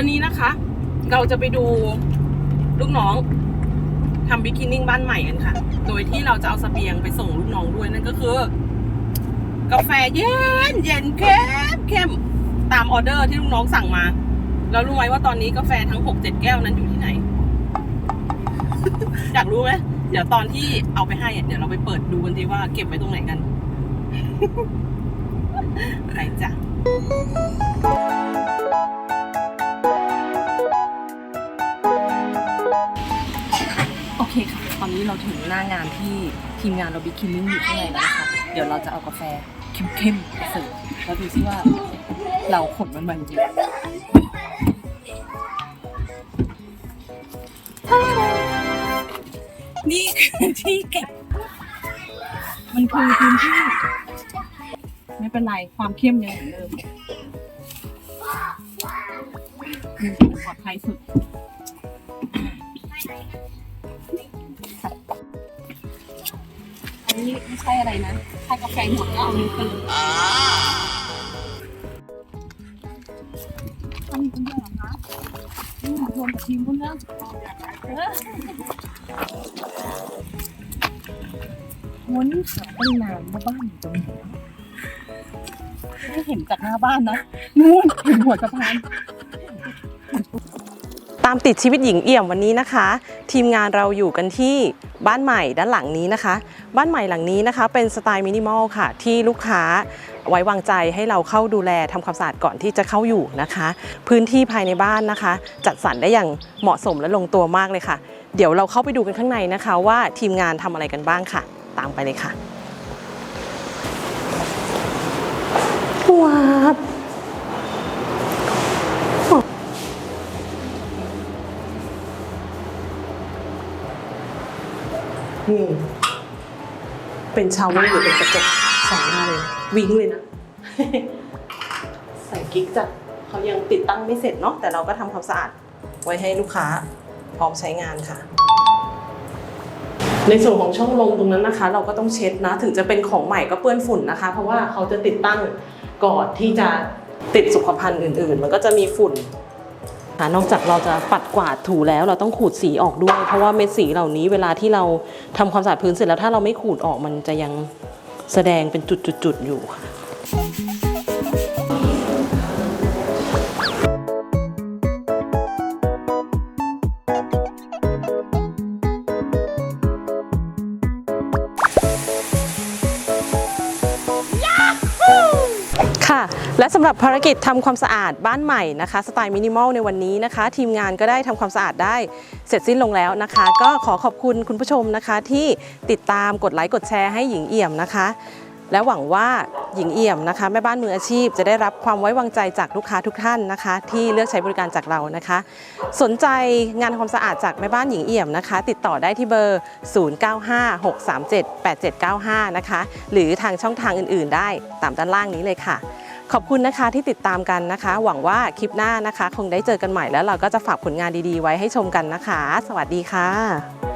วันนี้นะคะ เราจะไปดูลูกน้องทำบิ๊กินิ่งบ้านใหม่กันค่ะ โดยที่เราจะเอาสเสบียงไปส่งลูกน้องด้วยนั่นก็คือ กาแฟเย็นเย็นเข้มเข้มตามออเดอร์ที่ลูกน้องสั่งมาแล้วรู้ไหมว่าตอนนี้กาแฟทั้งหกเจ็ดแก้วนั้นอยู่ที่ไหน อยากรู้ไหมเดี๋ยวตอนที่เอาไปให้เดี๋ยวเราไปเปิดดูกันทีว่าเก็บไว้ตรงไหนกันไปจ้ะ เคค่ะ ตอนนี้เราถึงหน้างานที่ทีมงานเราบิ๊กคิมมิ่งอยู่ข้างในแล้วนะคะเดี๋ยวเราจะเอากาแฟเข้มๆไปเสิร์ฟแล้วดูซิว่าเราขนมันมาจริงนี่คือที่เก็บ มันคือพื้นที่ ไม่เป็นไร ความเข้มยังเหมือนเดิมปลอดภัยสุด ใช่อะไรนะถ้ากาแฟหมดก็เอานิ้วไปเลยทำคนเดียวหรอคะอืมรวมกับทีมคุณเนอะเออวันนี้ขายตั้งนานว่าบ้านอยู่ตรงไหนไม่เห็นจากหน้าบ้านนะนู่นเห็นหัวสะพานามติดชีวิตหญิงเอี่ยมวันนี้นะคะ ทีมงานเราอยู่กันที่บ้านใหม่ด้านหลังนี้นะคะ บ้านใหม่หลังนี้นะคะ เป็นสไตล์มินิมอลค่ะ ที่ลูกค้าไว้วางใจให้เราเข้าดูแลทำความสะอาดก่อนที่จะเข้าอยู่นะคะ พื้นที่ภายในบ้านนะคะ จัดสรรได้อย่างเหมาะสมและลงตัวมากเลยค่ะ เดี๋ยวเราเข้าไปดูกันข้างในนะคะ ว่าทีมงานทำอะไรกันบ้างค่ะ ตามไปเลยค่ะว้าว นี่ เป็นชาวเวอร์หรือเป็นกระจกสองหน้าเลย วิ้งเลยนะ ใส่กิ๊กจ้ะเขายังติดตั้งไม่เสร็จเนาะแต่เราก็ทำความสะอาดไว้ให้ลูกค้าพร้อมใช้งานค่ะ ในส่วนของช่องลมตรงนั้นนะคะ เราก็ต้องเช็ดนะ ถึงจะเป็นของใหม่ก็เปื้อนฝุ่นนะคะ เพราะว่าเขาจะติดตั้งก่อนที่จะติดสุขภัณฑ์อื่น ๆ มันก็จะมีฝุ่น นอกจากเราจะปัดกวาดถูแล้วเราต้องขูดสีออกด้วย เพราะว่าเม็ดสีเหล่านี้เวลาที่เราทำความสะอาดพื้นเสร็จแล้วถ้าเราไม่ขูดออกมันจะยังแสดงเป็นจุดๆๆอยู่ค่ะ ค่ะ และสำหรับภารกิจทำความสะอาดบ้านใหม่นะคะสไตล์มินิมอลในวันนี้นะคะ ทีมงานก็ได้ทำความสะอาดได้เสร็จสิ้นลงแล้วนะคะ ก็ขอขอบคุณคุณผู้ชมนะคะที่ติดตามกดไลค์กดแชร์ให้หญิงเอี่ยมนะคะ และหวังว่าหญิงเอี่ยมนะคะแม่บ้านมืออาชีพจะได้รับความไว้วางใจจากลูกค้าทุกท่านนะคะ ที่เลือกใช้บริการจากเรานะคะ สนใจงานทำความสะอาดจากแม่บ้านหญิงเอี่ยมนะคะ ติดต่อได้ที่เบอร์ 0956378795 นะคะ หรือทางช่องทางอื่น ๆ ได้ตามด้านล่างนี้เลยค่ะ ขอบคุณนะคะที่ติดตามกันนะคะ หวังว่าคลิปหน้านะคะ คงได้เจอกันใหม่แล้วเราก็จะฝากผลงานดีๆ ไว้ให้ชมกันนะคะ สวัสดีค่ะ